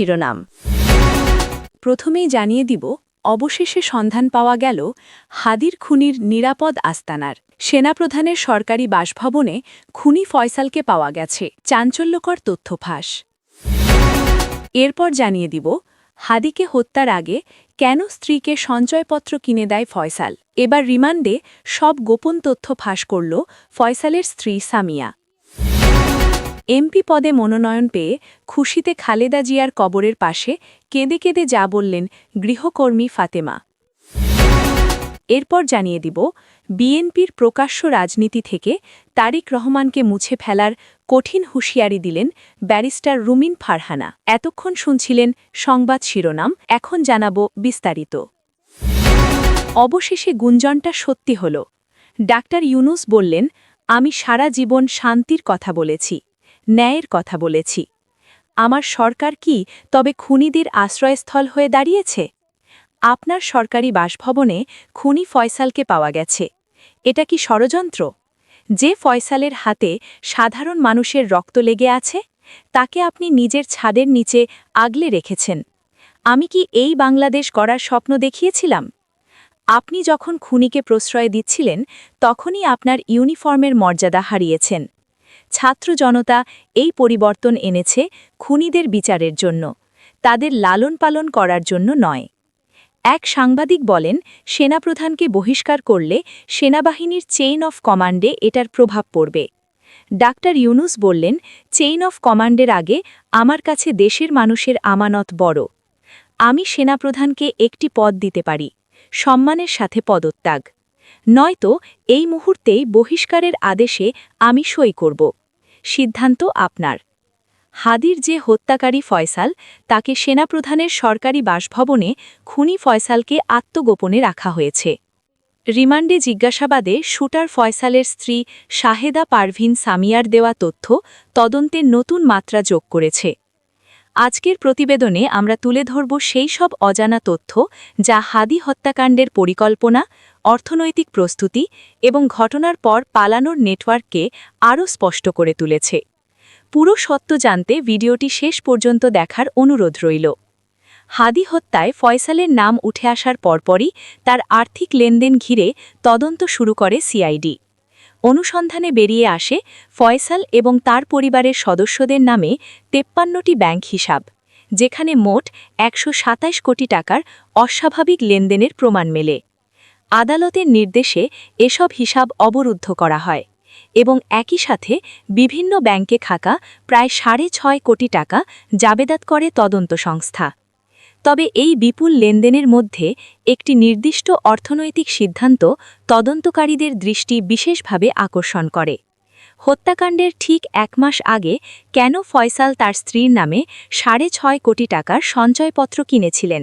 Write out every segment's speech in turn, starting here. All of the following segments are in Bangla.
শিরোনাম। প্রথমেই জানিয়ে দিব, অবশেষে সন্ধান পাওয়া গেল হাদির খুনির নিরাপদ আস্তানার। সেনাপ্রধানের সরকারি বাসভবনে খুনি ফয়সালকে পাওয়া গেছে। চাঞ্চল্যকর তথ্য ফাঁস। এরপর জানিয়ে দিব, হাদিকে হত্যার আগে কেন স্ত্রীকে সঞ্চয়পত্র কিনে দেয় ফয়সাল? এবার রিমান্ডে সব গোপন তথ্য ফাঁস করল ফয়সালের স্ত্রী সামিয়া। এমপি পদে মনোনয়ন পেয়ে খুশিতে খালেদা জিয়ার কবরের পাশে কেঁদে কেঁদে যা বললেন গৃহকর্মী ফাতেমা। এরপর জানিয়ে দিব, বিএনপির প্রকাশ্য রাজনীতি থেকে তারিক রহমানকে মুছে ফেলার কঠিন হুঁশিয়ারি দিলেন ব্যারিস্টার রুমিন ফারহানা। এতক্ষণ শুনছিলেন সংবাদ শিরোনাম, এখন জানাব বিস্তারিত। অবশেষে গুঞ্জনটা সত্যি হল। ডাক্তার ইউনুস বললেন, আমি সারা জীবন শান্তির কথা বলেছি। ন্যায়ের কথা বলেছি। আমার সরকার কি তবে খুনিদের আশ্রয়স্থল হয়ে দাঁড়িয়েছে? আপনার সরকারি বাসভবনে খুনি ফয়সালকে পাওয়া গেছে। এটা কি ষড়যন্ত্র? যে ফয়সালের হাতে সাধারণ মানুষের রক্ত লেগে আছে, তাকে আপনি নিজের ছাদের নিচে আগলে রেখেছেন। আমি কি এই বাংলাদেশ গড়ার স্বপ্ন দেখিয়েছিলাম? আপনি যখন খুনিকে প্রশ্রয় দিচ্ছিলেন, তখনই আপনার ইউনিফর্মের মর্যাদা হারিয়েছেন। ছাত্র জনতা এই পরিবর্তন এনেছে খুনিদের বিচারের জন্য, তাদের লালন পালন করার জন্য নয়। এক সাংবাদিক বলেন, সেনাপ্রধানকে বহিষ্কার করলে সেনাবাহিনীর চেইন অফ কমান্ডে এটার প্রভাব পড়বে। ডাক্তার ইউনুস বললেন, চেইন অফ কমান্ডের আগে আমার কাছে দেশের মানুষের আমানত বড়। আমি সেনাপ্রধানকে একটি পদ দিতে পারি, সম্মানের সাথে পদত্যাগ। নয়তো এই মুহূর্তেই বহিষ্কারের আদেশে আমি সই করব। সিদ্ধান্ত আপনার। হাদির যে হত্যাকারী ফয়সাল, তাকে সেনাপ্রধানের সরকারি বাসভবনে খুনি ফয়সালকে আত্মগোপনে রাখা হয়েছে। রিমান্ডে জিজ্ঞাসাবাদে শুটার ফয়সালের স্ত্রী শাহেদা পারভিন সামিয়ার দেওয়া তথ্য তদন্তের নতুন মাত্রা যোগ করেছে। আজকের প্রতিবেদনে আমরা তুলে ধরব সেই সব অজানা তথ্য যা হাদি হত্যাকাণ্ডের পরিকল্পনা, অর্থনৈতিক প্রস্তুতি এবং ঘটনার পর পালানোর নেটওয়ার্ককে আরও স্পষ্ট করে তুলেছে। পুরো সত্য জানতে ভিডিওটি শেষ পর্যন্ত দেখার অনুরোধ রইল। হাদি হত্যায় ফয়সালের নাম উঠে আসার পরপরই তার আর্থিক লেনদেন ঘিরে তদন্ত শুরু করে সিআইডি। অনুসন্ধানে বেরিয়ে আসে ফয়সাল এবং তার পরিবারের সদস্যদের নামে তেপ্পান্নটি ব্যাংক হিসাব, যেখানে মোট একশো সাতাশ কোটি টাকার অস্বাভাবিক লেনদেনের প্রমাণ মেলে। আদালতের নির্দেশে এসব হিসাব অবরুদ্ধ করা হয় এবং একই সাথে বিভিন্ন ব্যাংকে থাকা প্রায় সাড়ে ছয় কোটি টাকা জাবেদাত করে তদন্ত সংস্থা। তবে এই বিপুল লেনদেনের মধ্যে একটি নির্দিষ্ট অর্থনৈতিক সিদ্ধান্ত তদন্তকারীদের দৃষ্টি বিশেষভাবে আকর্ষণ করে। হত্যাকাণ্ডের ঠিক এক মাস আগে কেন ফয়সাল তার স্ত্রীর নামে সাড়ে ছয় কোটি টাকার সঞ্চয়পত্র কিনেছিলেন?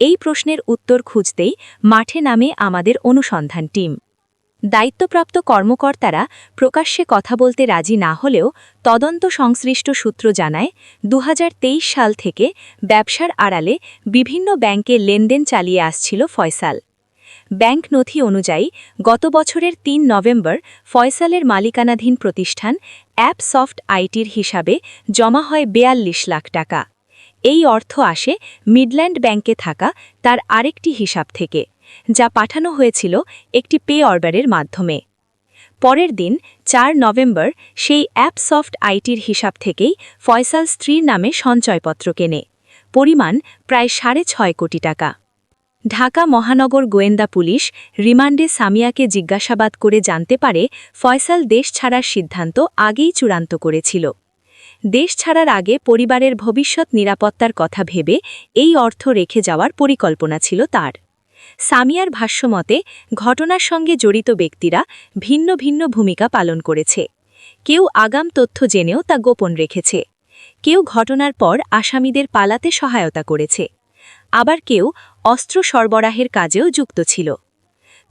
এই প্রশ্নের উত্তর খুঁজতেই মাঠে নামে আমাদের অনুসন্ধান টিম। দায়িত্বপ্রাপ্ত কর্মকর্তারা প্রকাশ্যে কথা বলতে রাজি না হলেও তদন্ত সংশ্লিষ্ট সূত্র জানায় দু হাজার তেইশ সাল থেকে ব্যবসার আড়ালে বিভিন্ন ব্যাংকে লেনদেন চালিয়ে আসছিল ফয়সাল। ব্যাংক নথি অনুযায়ী গত বছরের তিন নভেম্বর ফয়সালের মালিকানাধীন প্রতিষ্ঠান অ্যাপ সফট আইটির হিসাবে জমা হয় বেয়াল্লিশ লাখ টাকা। এই অর্থ আসে মিডল্যান্ড ব্যাংকে থাকা তার আরেকটি হিসাব থেকে। যা পাঠানো হয়েছিল একটি পে অর্ডারের মাধ্যমে। পরের দিন, চার নভেম্বর, সেই অ্যাপ সফট আইটির হিসাব থেকেই ফয়সাল স্ত্রীর নামে সঞ্চয়পত্র কেনে। পরিমাণ প্রায় সাড়ে ছয় কোটি টাকা। ঢাকা মহানগর গোয়েন্দা পুলিশ রিমান্ডে সামিয়াকে জিজ্ঞাসাবাদ করে জানতে পারে ফয়সাল দেশ ছাড়ার সিদ্ধান্ত আগেই চূড়ান্ত করেছিল। দেশ ছাড়ার আগে পরিবারের ভবিষ্যৎ নিরাপত্তার কথা ভেবে এই অর্থ রেখে যাওয়ার পরিকল্পনা ছিল তার। সামিয়ার ভাষ্যমতে, ঘটনার সঙ্গে জড়িত ব্যক্তিরা ভিন্ন ভিন্ন ভূমিকা পালন করেছে। কেউ আগাম তথ্য জেনেও তা গোপন রেখেছে। কেউ ঘটনার পর আসামিদের পালাতে সহায়তা করেছে। আবার কেউ অস্ত্র সরবরাহের কাজেও যুক্ত ছিল।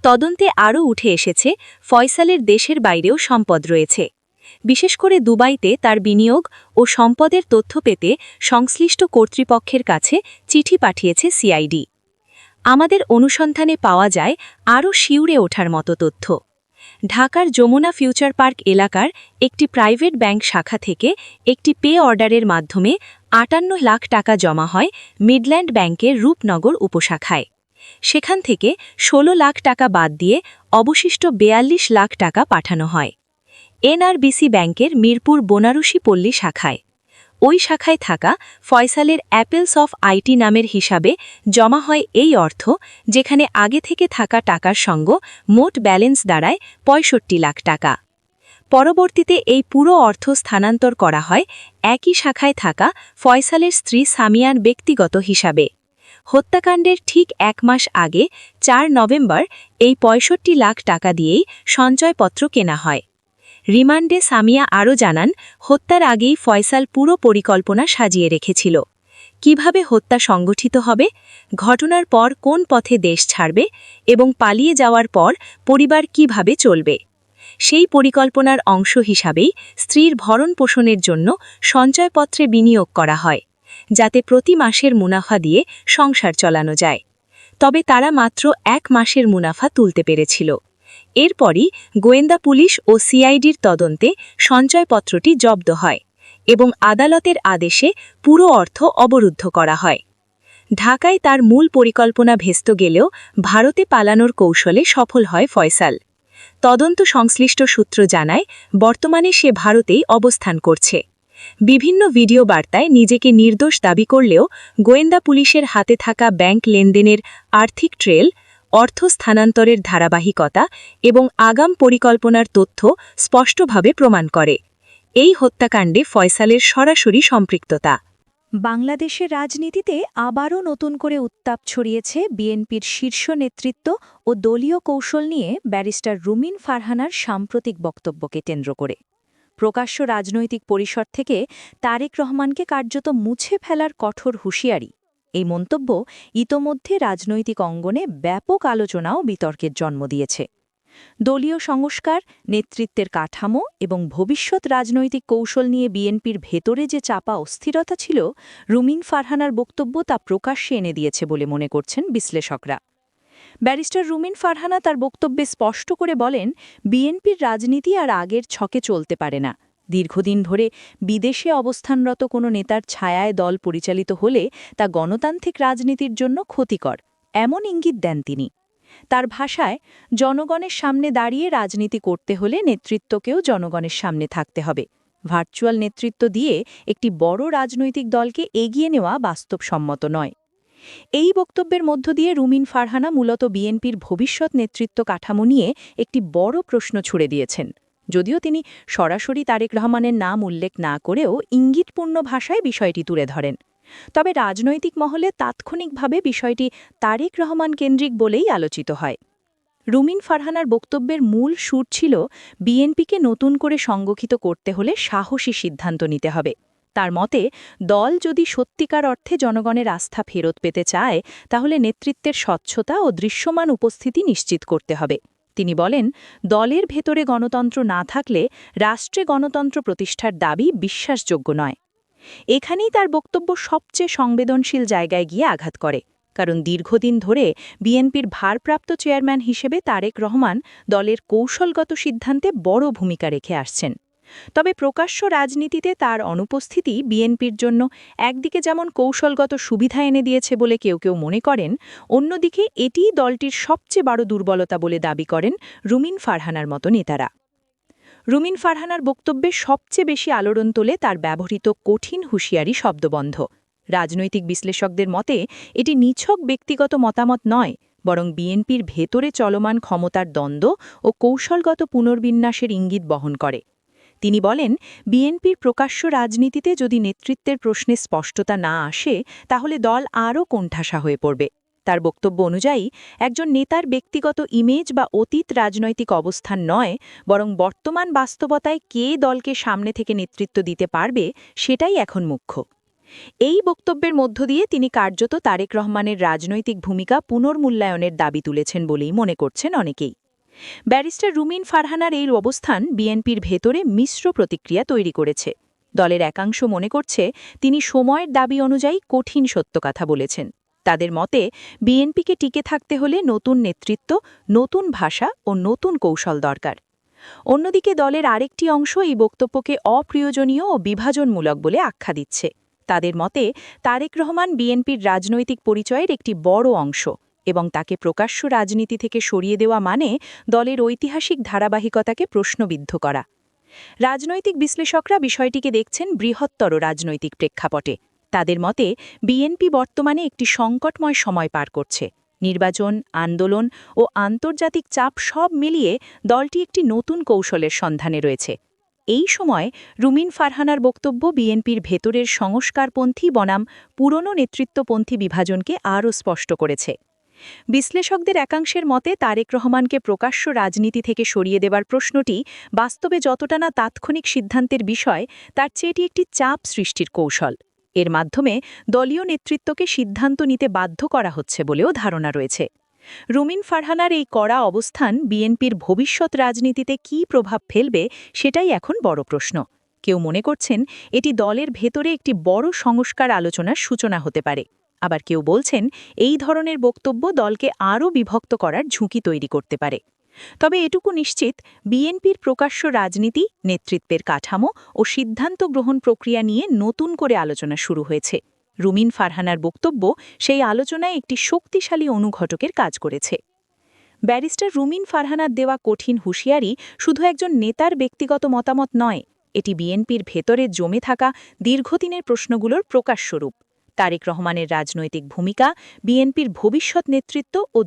তদন্তে আরও উঠে এসেছে, ফয়সালের দেশের বাইরেও সম্পদ রয়েছে। বিশেষ করে দুবাইতে তার বিনিয়োগ ও সম্পদের তথ্য পেতে সংশ্লিষ্ট কর্তৃপক্ষের কাছে চিঠি পাঠিয়েছে সিআইডি। আমাদের অনুসন্ধানে পাওয়া যায় আরও শিউরে ওঠার মতো তথ্য। ঢাকার যমুনা ফিউচার পার্ক এলাকার একটি প্রাইভেট ব্যাংক শাখা থেকে একটি পে অর্ডারের মাধ্যমে আটান্ন লাখ টাকা জমা হয় মিডল্যান্ড ব্যাংকের রূপনগর উপশাখায়। সেখান থেকে ১৬ লাখ টাকা বাদ দিয়ে অবশিষ্ট বেয়াল্লিশ লাখ টাকা পাঠানো হয়। এনআরবিসি ব্যাংকের মিরপুর বনারসি পল্লী শাখায়। ওই শাখায় থাকা ফয়সালের অ্যাপেলস অফ আইটি নামের হিসাবে জমা হয় এই অর্থ, যেখানে আগে থেকে থাকা টাকার সঙ্গ মোট ব্যালেন্স দাঁড়ায় পঁয়ষট্টি লাখ টাকা। পরবর্তীতে এই পুরো অর্থ স্থানান্তর করা হয় একই শাখায় থাকা ফয়সালের স্ত্রী সামিয়ার ব্যক্তিগত হিসাবে। হত্যাকাণ্ডের ঠিক এক মাস আগে, চার নভেম্বর, এই পঁয়ষট্টি লাখ টাকা দিয়েই সঞ্চয়পত্র কেনা হয়। রিমান্ডে সামিয়া আরও জানান, হত্যার আগেই ফয়সাল পুরো পরিকল্পনা সাজিয়ে রেখেছিল। কীভাবে হত্যা সংগঠিত হবে, ঘটনার পর কোন পথে দেশ ছাড়বে এবং পালিয়ে যাওয়ার পর পরিবার কীভাবে চলবে। সেই পরিকল্পনার অংশ হিসাবেই স্ত্রীর ভরণ পোষণের জন্য সঞ্চয়পত্রে বিনিয়োগ করা হয়, যাতে প্রতি মাসের মুনাফা দিয়ে সংসার চালানো যায়। তবে তারা মাত্র এক মাসের মুনাফা তুলতে পেরেছিল। এরপরই গোয়েন্দা পুলিশ ও সিআইডির তদন্তে সঞ্চয়পত্রটি জব্দ হয় এবং আদালতের আদেশে পুরো অর্থ অবরুদ্ধ করা হয়। ঢাকায় তার মূল পরিকল্পনা ভেস্ত গেলেও ভারতে পালানোর কৌশলে সফল হয় ফয়সাল। তদন্ত সংশ্লিষ্ট সূত্র জানায়, বর্তমানে সে ভারতেই অবস্থান করছে। বিভিন্ন ভিডিও বার্তায় নিজেকে নির্দোষ দাবি করলেও গোয়েন্দা পুলিশের হাতে থাকা ব্যাংক লেনদেনের আর্থিক ট্রেল অর্থ স্থানান্তরের ধারাবাহিকতা এবং আগাম পরিকল্পনার তথ্য স্পষ্টভাবে প্রমাণ করে। এই হত্যাকাণ্ডে ফয়সালের সরাসরি সম্পৃক্ততা। বাংলাদেশের রাজনীতিতে আবারও নতুন করে উত্তাপ ছড়িয়েছে বিএনপির শীর্ষ নেতৃত্ব ও দলীয় কৌশল নিয়ে ব্যারিস্টার রুমিন ফারহানার সাম্প্রতিক বক্তব্যকে কেন্দ্র করে। প্রকাশ্য রাজনৈতিক পরিসর থেকে তারেক রহমানকে কার্যত মুছে ফেলার কঠোর হুঁশিয়ারি এই মন্তব্য ইতোমধ্যে রাজনৈতিক অঙ্গনে ব্যাপক আলোচনা ও বিতর্কের জন্ম দিয়েছে। দলীয় সংস্কার, নেতৃত্বের কাঠামো এবং ভবিষ্যৎ রাজনৈতিক কৌশল নিয়ে বিএনপির ভেতরে যে চাপা অস্থিরতা ছিল, রুমিন ফারহানার বক্তব্য তা প্রকাশ্যে এনে দিয়েছে বলে মনে করছেন বিশ্লেষকরা। ব্যারিস্টার রুমিন ফারহানা তার বক্তব্যে স্পষ্ট করে বলেন, বিএনপির রাজনীতি আর আগের ছকে চলতে পারে না। দীর্ঘদিন ধরে বিদেশে অবস্থানরত কোনো নেতার ছায়ায় দল পরিচালিত হলে তা গণতান্ত্রিক রাজনীতির জন্য ক্ষতিকর, এমন ইঙ্গিত দেন তিনি। তার ভাষায়, জনগণের সামনে দাঁড়িয়ে রাজনীতি করতে হলে নেতৃত্বকেও জনগণের সামনে থাকতে হবে। ভার্চুয়াল নেতৃত্ব দিয়ে একটি বড় রাজনৈতিক দলকে এগিয়ে নেওয়া বাস্তবসম্মত নয়। এই বক্তব্যের মধ্য দিয়ে রুমিন ফারহানা মূলত বিএনপির ভবিষ্যৎ নেতৃত্ব কাঠামো নিয়ে একটি বড় প্রশ্ন ছুড়ে দিয়েছেন। যদিও তিনি সরাসরি তারেক রহমানের নাম উল্লেখ না করেও ইঙ্গিতপূর্ণ ভাষায় বিষয়টি তুলে ধরেন। তবে রাজনৈতিক মহলে তাৎক্ষণিকভাবে বিষয়টি তারেক রহমান কেন্দ্রিক বলেই আলোচিত হয়। রুমিন ফারহানার বক্তব্যের মূল সুর ছিল, বিএনপিকে নতুন করে সংগঠিত করতে হলে সাহসী সিদ্ধান্ত নিতে হবে। তার মতে, দল যদি সত্যিকার অর্থে জনগণের আস্থা ফেরত পেতে চায়, তাহলে নেতৃত্বের স্বচ্ছতা ও দৃশ্যমান উপস্থিতি নিশ্চিত করতে হবে। তিনি বলেন, দলের ভেতরে গণতন্ত্র না থাকলে রাষ্ট্রে গণতন্ত্র প্রতিষ্ঠার দাবি বিশ্বাসযোগ্য নয়। এখানেই তার বক্তব্য সবচেয়ে সংবেদনশীল জায়গায় গিয়ে আঘাত করে। কারণ দীর্ঘদিন ধরে বিএনপির ভারপ্রাপ্ত চেয়ারম্যান হিসেবে তারেক রহমান দলের কৌশলগত সিদ্ধান্তে বড় ভূমিকা রেখে আসছেন। তবে প্রকাশ্য রাজনীতিতে তার অনুপস্থিতি বিএনপির জন্য একদিকে যেমন কৌশলগত সুবিধা এনে দিয়েছে বলে কেউ কেউ মনে করেন, অন্যদিকে এটিই দলটির সবচেয়ে বড় দুর্বলতা বলে দাবি করেন রুমিন ফারহানার মতো নেতারা। রুমিন ফারহানার বক্তব্যে সবচেয়ে বেশি আলোড়ন তোলে তার ব্যবহৃত কঠিন হুঁশিয়ারি শব্দবন্ধ। রাজনৈতিক বিশ্লেষকদের মতে, এটি নিছক ব্যক্তিগত মতামত নয়, বরং বিএনপির ভেতরে চলমান ক্ষমতার দ্বন্দ্ব ও কৌশলগত পুনর্বিন্যাসের ইঙ্গিত বহন করে। তিনি বলেন, বিএনপির প্রকাশ্য রাজনীতিতে যদি নেতৃত্বের প্রশ্নে স্পষ্টতা না আসে, তাহলে দল আরও কোণঠাসা হয়ে পড়বে। তার বক্তব্য অনুযায়ী, একজন নেতার ব্যক্তিগত ইমেজ বা অতীত রাজনৈতিক অবস্থান নয়, বরং বর্তমান বাস্তবতায় কে দলকে সামনে থেকে নেতৃত্ব দিতে পারবে, সেটাই এখন মুখ্য। এই বক্তব্যের মধ্য দিয়ে তিনি কার্যত তারেক রহমানের রাজনৈতিক ভূমিকা পুনর্মূল্যায়নের দাবি তুলেছেন বলেই মনে করছেন অনেকেই। ব্যারিস্টার রুমিন ফারহানার এই অবস্থান বিএনপির ভেতরে মিশ্র প্রতিক্রিয়া তৈরি করেছে। দলের একাংশ মনে করছে তিনি সময়ের দাবি অনুযায়ী কঠিন সত্য কথা বলেছেন। তাদের মতে, বিএনপিকে টিকে থাকতে হলে নতুন নেতৃত্ব, নতুন ভাষা ও নতুন কৌশল দরকার। অন্যদিকে দলের আরেকটি অংশ এই বক্তব্যকে অপ্রিয়জনীয় ও বিভাজনমূলক বলে আখ্যা দিচ্ছে। তাদের মতে, তারেক রহমান বিএনপির রাজনৈতিক পরিচয়ের একটি বড় অংশ। এবং তাকে প্রকাশ্য রাজনীতি থেকে সরিয়ে দেওয়া মানে দলের ঐতিহাসিক ধারাবাহিকতাকে প্রশ্নবিদ্ধ করা। রাজনৈতিক বিশ্লেষকরা বিষয়টিকে দেখছেন বৃহত্তর রাজনৈতিক প্রেক্ষাপটে। তাদের মতে, বিএনপি বর্তমানে একটি সংকটময় সময় পার করছে। নির্বাচন, আন্দোলন ও আন্তর্জাতিক চাপ সব মিলিয়ে দলটি একটি নতুন কৌশলের সন্ধানে রয়েছে। এই সময় রুমিন ফারহানার বক্তব্য বিএনপির ভেতরের সংস্কারপন্থী বনাম পুরনো নেতৃত্বপন্থী বিভাজনকে আরও স্পষ্ট করেছে। বিশ্লেষকদের একাংশের মতে, তারেক রহমানকে প্রকাশ্য রাজনীতি থেকে সরিয়ে দেবার প্রশ্নটি বাস্তবে যতটা না তাৎক্ষণিক সিদ্ধান্তের বিষয়, তার চেয়ে এটি একটি চাপ সৃষ্টির কৌশল। এর মাধ্যমে দলীয় নেতৃত্বকে সিদ্ধান্ত নিতে বাধ্য করা হচ্ছে বলেও ধারণা রয়েছে। রুমিন ফারহানার এই কড়া অবস্থান বিএনপির ভবিষ্যৎ রাজনীতিতে কী প্রভাব ফেলবে, সেটাই এখন বড় প্রশ্ন। কেউ মনে করছেন, এটি দলের ভেতরে একটি বড় সংস্কার আলোচনার সূচনা হতে পারে। আবার কেউ বলছেন, এই ধরনের বক্তব্য দলকে আরও বিভক্ত করার ঝুঁকি তৈরি করতে পারে। তবে এটুকু নিশ্চিত, বিএনপির প্রকাশ্য রাজনীতি, নেতৃত্বের কাঠামো ও সিদ্ধান্ত গ্রহণ প্রক্রিয়া নিয়ে নতুন করে আলোচনা শুরু হয়েছে। রুমিন ফারহানার বক্তব্য সেই আলোচনায় একটি শক্তিশালী অনুঘটকের কাজ করেছে। ব্যারিস্টার রুমিন ফারহানার দেওয়া কঠিন হুঁশিয়ারি শুধু একজন নেতার ব্যক্তিগত মতামত নয়, এটি বিএনপির ভেতরে জমে থাকা দীর্ঘদিনের প্রশ্নগুলোর প্রকাশস্বরূপ তারেক রহমানের রাজনৈতিক ভূমিকা বিএনপির ভবিষ্যৎ নেতৃত্ব ও